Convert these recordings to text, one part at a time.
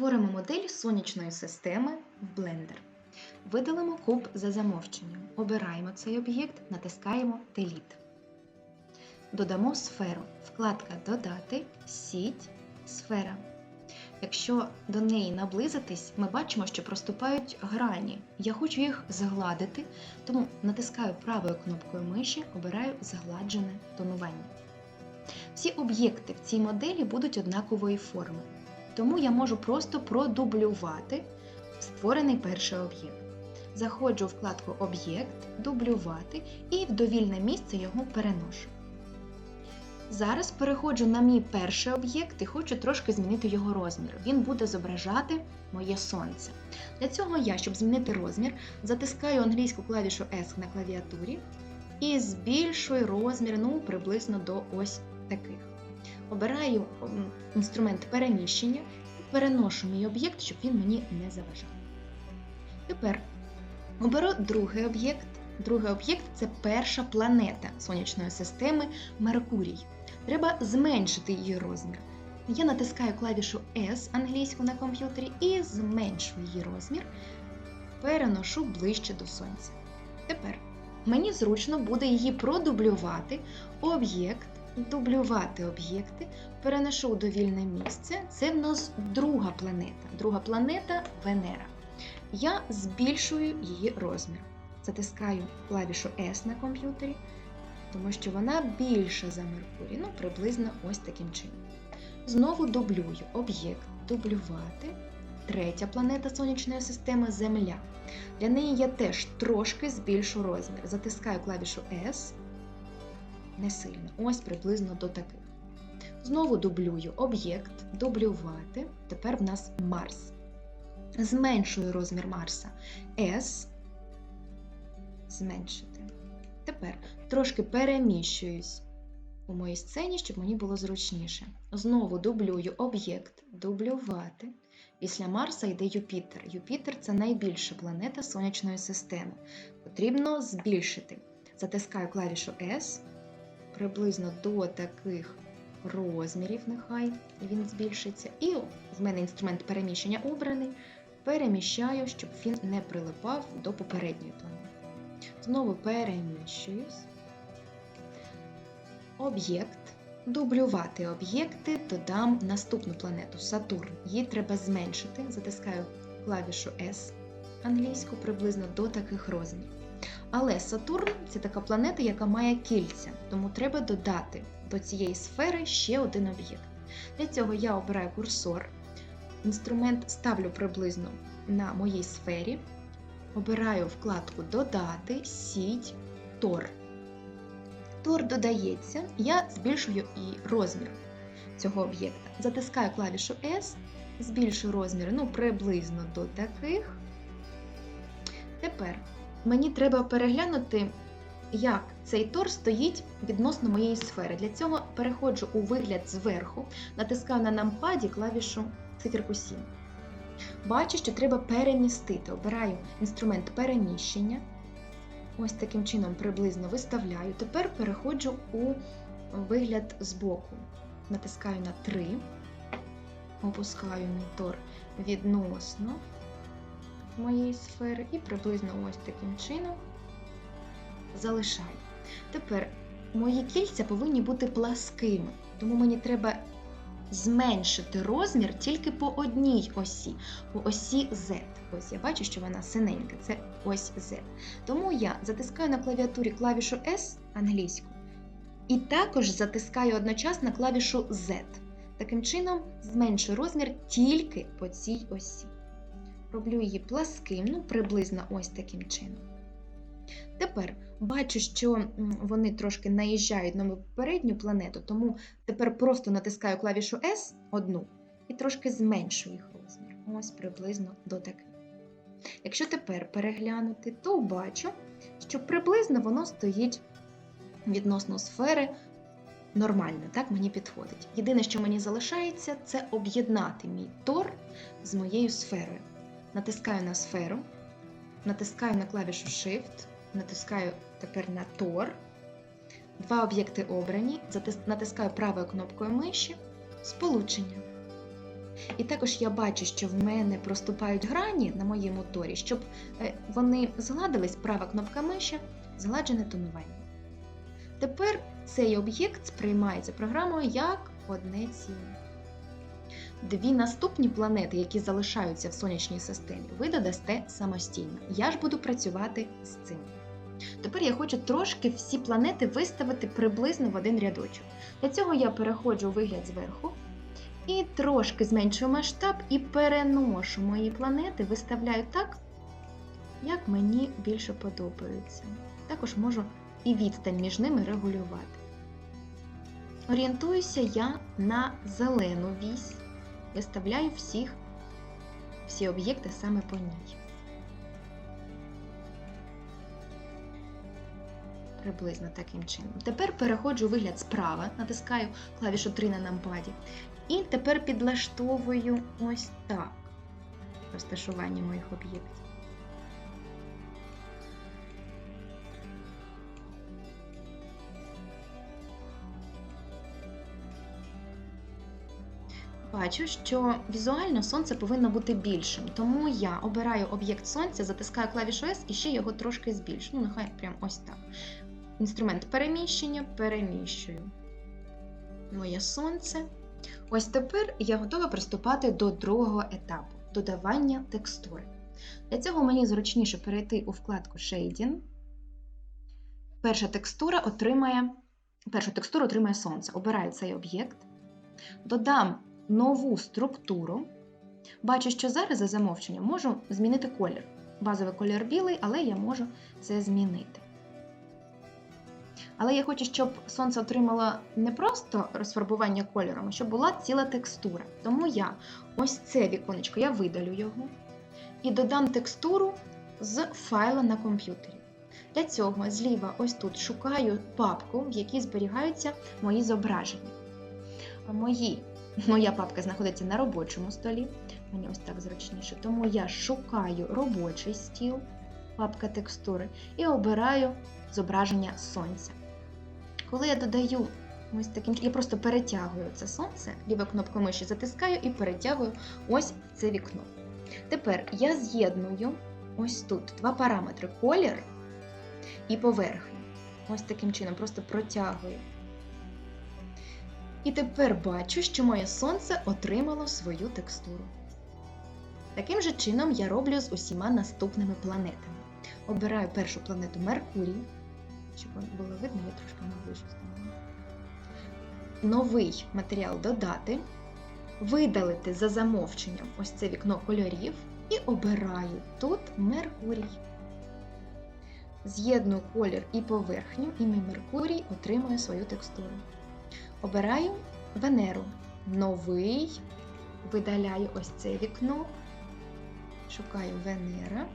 Створимо модель сонячної системи в Blender. Видалимо куб за замовченням. Обираємо цей об'єкт, натискаємо Delete. Додамо сферу. Вкладка Додати, сіть, сфера. Якщо до неї наблизитись, ми бачимо, що проступають грані. Я хочу їх згладити, тому натискаю правою кнопкою миші, обираю згладжене тонування. Всі об'єкти в цій моделі будуть однакової форми, тому я можу просто продублювати створений перший об'єкт. Заходжу у вкладку Об'єкт, дублювати і в довільне місце його переношу. Зараз переходжу на мій перший об'єкт і хочу трошки змінити його розмір. Він буде зображати моє сонце. Для цього я, щоб змінити розмір, затискаю англійську клавішу S на клавіатурі і збільшую розмір ну, приблизно до ось таких. Обираю інструмент переміщення і переношу мій об'єкт, щоб він мені не заважав. Тепер оберу другий об'єкт. Другий об'єкт це перша планета сонячної системи Меркурій. Треба зменшити її розмір. Я натискаю клавішу S англійську на комп'ютері і зменшую її розмір, переношу ближче до сонця. Тепер мені зручно буде її продублювати, об'єкт, дублювати об'єкти, переношу у довільне місце. Це в нас друга планета. Друга планета Венера. Я збільшую її розмір. Затискаю клавішу S на комп'ютері, тому що вона більша за Меркурій, ну приблизно ось таким чином. Знову дублюю об'єкт, дублювати. Третя планета сонячної системи Земля. Для неї я теж трошки збільшу розмір. Затискаю клавішу S не сильно, ось приблизно до таких. Знову дублюю об'єкт, дублювати. Тепер в нас Марс. Зменшую розмір Марса S. Зменшити. Тепер трошки переміщуюсь у моїй сцені, щоб мені було зручніше. Знову дублюю об'єкт, дублювати. Після Марса йде Юпітер. Юпітер це найбільша планета сонячної системи. Потрібно збільшити. Затискаю клавішу S приблизно до таких розмірів, нехай він збільшиться. І в мене інструмент переміщення обраний. Переміщаю, щоб він не прилипав до попередньої планети. Знову переміщуюсь. Об'єкт. Дублювати об'єкти, додам наступну планету Сатурн. Її треба зменшити. Затискаю клавішу S англійську приблизно до таких розмірів. Але Сатурн це така планета, яка має кільця, тому треба додати до цієї сфери ще один об'єкт. Для цього я обираю курсор, інструмент ставлю приблизно на моїй сфері, обираю вкладку Додати, сіть, Тор. Тор додається, я збільшую і розмір цього об'єкта. Затискаю клавішу S, збільшую розмір ну, приблизно до таких. Тепер мені треба переглянути, як цей тор стоїть відносно моєї сфери. Для цього переходжу у вигляд зверху, натискаю на нампаді клавішу циферку 7. Бачу, що треба перемістити. Обираю інструмент переміщення. Ось таким чином приблизно виставляю. Тепер переходжу у вигляд збоку. Натискаю на 3, опускаю мій тор відносно моєї сфери і приблизно ось таким чином залишаю. Тепер мої кільця повинні бути пласкими, тому мені треба зменшити розмір тільки по одній осі, по осі Z. Ось я бачу, що вона синенька, це ось Z. Тому я затискаю на клавіатурі клавішу S англійську, і також затискаю одночасно клавішу Z. Таким чином зменшую розмір тільки по цій осі. Роблю її пласким, ну приблизно ось таким чином. Тепер бачу, що вони трошки наїжджають на попередню планету, тому тепер просто натискаю клавішу S одну і трошки зменшую їх розмір. Ось приблизно до таких. Якщо тепер переглянути, то бачу, що приблизно воно стоїть відносно сфери нормально, так мені підходить. Єдине, що мені залишається, це об'єднати мій тор з моєю сферою. Натискаю на сферу, натискаю на клавішу Shift, натискаю тепер на Tor. Два об'єкти обрані, натискаю правою кнопкою миші, сполучення. І також я бачу, що в мене проступають грані на моєму торі, щоб е, вони згладились, права кнопка миші, згладжене тонування. Тепер цей об'єкт сприймається програмою як одне ціле. Дві наступні планети, які залишаються в сонячній системі, ви додасте самостійно. Я ж буду працювати з цим. Тепер я хочу трошки всі планети виставити приблизно в один рядочок. Для цього я переходжу у вигляд зверху і трошки зменшую масштаб і переношу мої планети, виставляю так, як мені більше подобається. Також можу і відстань між ними регулювати. Орієнтуюся я на зелену вісь, виставляю всіх, всі об'єкти саме по ній. Приблизно таким чином. Тепер переходжу вигляд справа, натискаю клавішу 3 на нампаді. І тепер підлаштовую ось так розташування моїх об'єктів. Бачу, що візуально сонце повинно бути більшим, тому я обираю об'єкт сонця, затискаю клавішу S і ще його трошки збільшу. Ну, нехай прям ось так. Інструмент переміщення переміщую. Моє сонце. Ось тепер я готова приступати до другого етапу додавання текстури. Для цього мені зручніше перейти у вкладку Shading. Перша текстура отримає, першу текстуру отримає сонце. Обираю цей об'єкт, додам нову структуру. Бачу, що зараз за замовченням можу змінити колір. Базовий колір білий, але я можу це змінити. Але я хочу, щоб сонце отримало не просто розфарбування кольором, а щоб була ціла текстура. Тому я ось це віконечко, я видалю його і додам текстуру з файла на комп'ютері. Для цього зліва ось тут шукаю папку, в якій зберігаються мої зображення. Мої, Моя папка знаходиться на робочому столі, мені ось так зручніше, тому я шукаю робочий стіл, папка текстури, і обираю зображення сонця. Коли я додаю ось таким я просто перетягую це сонце, лівою кнопкою миші затискаю і перетягую ось це вікно. Тепер я з'єдную ось тут два параметри колір і поверхню. Ось таким чином, просто протягую. І тепер бачу, що моє сонце отримало свою текстуру. Таким же чином я роблю з усіма наступними планетами. Обираю першу планету Меркурій щоб було видно, я трошки наближу стану. Новий матеріал додати, видалити за замовченням ось це вікно кольорів і обираю тут Меркурій. З'єдную колір і поверхню, і мій Меркурій отримує свою текстуру. Обираю Венеру. Новий, видаляю ось це вікно, шукаю Венера.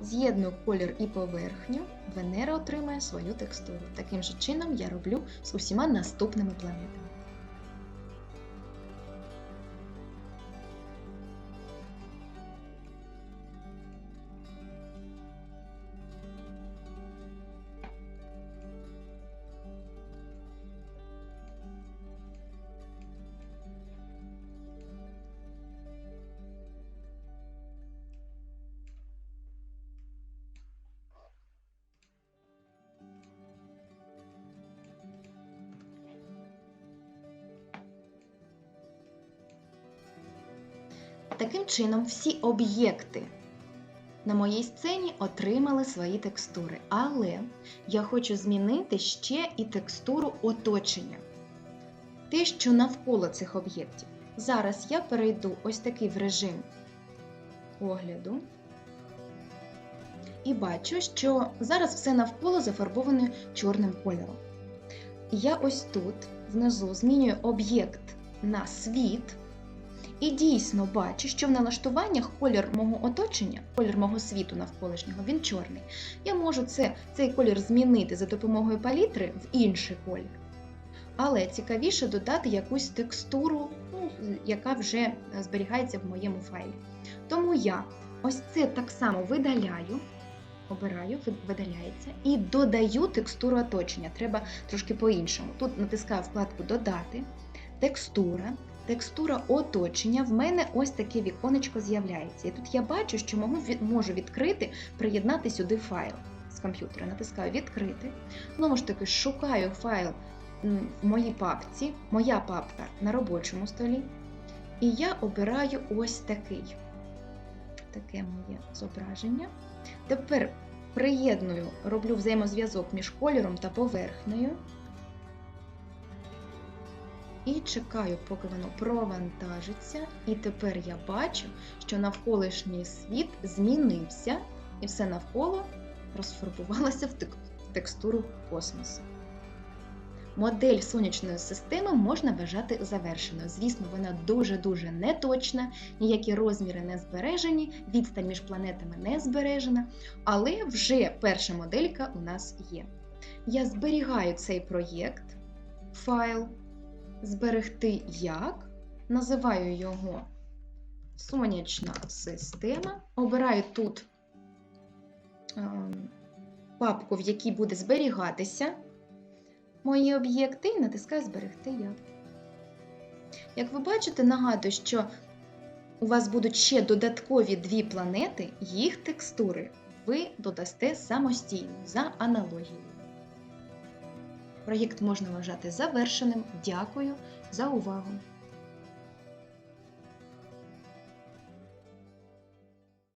З'єдную колір і поверхню, Венера отримає свою текстуру. Таким же чином я роблю з усіма наступними планетами. Таким чином, всі об'єкти на моїй сцені отримали свої текстури. Але я хочу змінити ще і текстуру оточення. Те, що навколо цих об'єктів. Зараз я перейду ось такий в режим огляду. І бачу, що зараз все навколо зафарбоване чорним кольором. Я ось тут внизу змінюю об'єкт на світ. І дійсно бачу, що в налаштуваннях колір мого оточення, колір мого світу навколишнього, він чорний. Я можу це, цей колір змінити за допомогою палітри в інший колір. Але цікавіше додати якусь текстуру, ну, яка вже зберігається в моєму файлі. Тому я ось це так само видаляю, обираю, видаляється, і додаю текстуру оточення. Треба трошки по-іншому. Тут натискаю вкладку Додати, текстура текстура оточення, в мене ось таке віконечко з'являється. І тут я бачу, що можу, від- можу відкрити, приєднати сюди файл з комп'ютера. Натискаю відкрити. Знову ж таки, шукаю файл в моїй папці, моя папка на робочому столі. І я обираю ось такий. Таке моє зображення. Тепер приєдную, роблю взаємозв'язок між кольором та поверхнею. І чекаю, поки воно провантажиться. І тепер я бачу, що навколишній світ змінився, і все навколо розфарбувалося в текстуру космосу. Модель сонячної системи можна вважати завершеною. Звісно, вона дуже-дуже неточна, ніякі розміри не збережені, відстань між планетами не збережена, але вже перша моделька у нас є. Я зберігаю цей проєкт, файл, зберегти як, називаю його сонячна система, обираю тут ем, папку, в якій буде зберігатися мої об'єкти і натискаю Зберегти як. Як ви бачите, нагадую, що у вас будуть ще додаткові дві планети, їх текстури ви додасте самостійно за аналогією. Проєкт можна вважати завершеним. Дякую за увагу!